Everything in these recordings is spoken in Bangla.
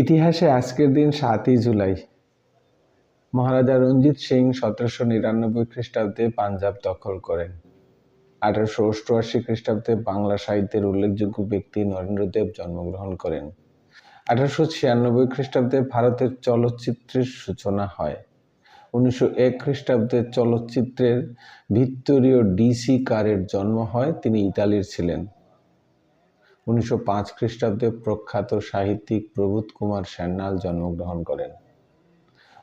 ইতিহাসে আজকের দিন সাতই জুলাই। মহারাজা রঞ্জিত সিং সতেরোশো নিরানব্বই খ্রিস্টাব্দে পাঞ্জাব দখল করেন। আঠারোশো অষ্টআশি খ্রিস্টাব্দে বাংলা সাহিত্যের উল্লেখযোগ্য ব্যক্তি নরেন্দ্রদেব জন্মগ্রহণ করেন। আঠারোশো ছিয়ানব্বই খ্রিস্টাব্দে ভারতের চলচ্চিত্রের সূচনা হয়। উনিশশো এক খ্রিস্টাব্দে চলচ্চিত্রের ভিত্তরীয় ডিসি কারের জন্ম হয়। তিনি ইতালির ছিলেন। উনিশশো পাঁচ খ্রিস্টাব্দে প্রখ্যাত সাহিত্যিক প্রবোধ কুমার সান্যাল জন্মগ্রহণ করেন।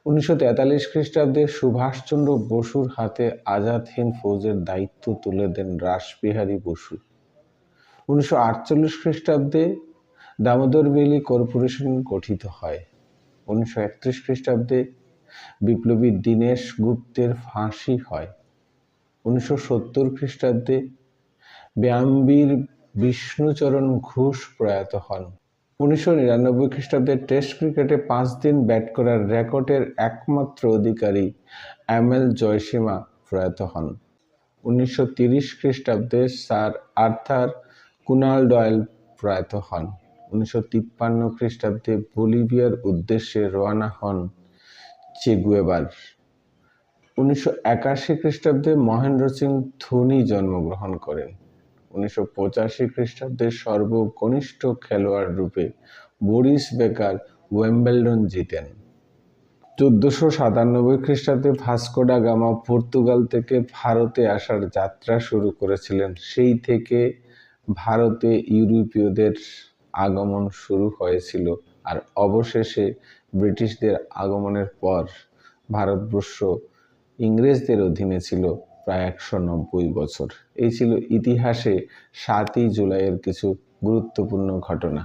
উনিশশো তেতাল্লিশ খ্রিস্টাব্দে সুভাষচন্দ্র বসুর হাতে আজাদ হিন্দ ফৌজের দায়িত্ব তুলে দেন রাসবিহারী বসু। উনিশশো আটচল্লিশ খ্রিস্টাব্দে দামোদর ভ্যালি কর্পোরেশন গঠিত হয়। উনিশশো একত্রিশ খ্রিস্টাব্দে বিপ্লবী দীনেশ গুপ্তের ফাঁসি হয়। উনিশশো সত্তর খ্রিস্টাব্দে ব্যায়ামবীর বিষ্ণুচরণ ঘোষ প্রয়াত হন। উনিশশো নিরানব্বই খ্রিস্টাব্দে টেস্ট ক্রিকেটে পাঁচ দিন ব্যাট করার রেকর্ডের একমাত্র অধিকারী এম এল জয়সীমা প্রয়াত হন। উনিশশো তিরিশ খ্রিস্টাব্দে স্যার আর্থার কুনাল ডয়েল প্রয়াত হন। উনিশশো তিপ্পান্ন খ্রিস্টাব্দে বলিভিয়ার উদ্দেশ্যে রওনা হন চেগুয়েবার। উনিশশো একাশি খ্রিস্টাব্দে মহেন্দ্র সিং ধোনি জন্মগ্রহণ করেন। উনিশশো পঁচাশি খ্রিস্টাব্দে সর্বকনিষ্ঠ খেলোয়াড় রূপে বরিস বেকার ওয়েম্বেলডন জিতেন। চোদ্দশো সাতানব্বই খ্রিস্টাব্দে ভাস্কোডা গামা পর্তুগাল থেকে ভারতে আসার যাত্রা শুরু করেছিলেন। সেই থেকে ভারতে ইউরোপীয়দের আগমন শুরু হয়েছিল আর অবশেষে ব্রিটিশদের আগমনের পর ভারতবর্ষ ইংরেজদের অধীনে ছিল। প্রায় একশো নব্বই বছর। এই ছিল ইতিহাসে সাতই জুলাইয়ের কিছু গুরুত্বপূর্ণ ঘটনা।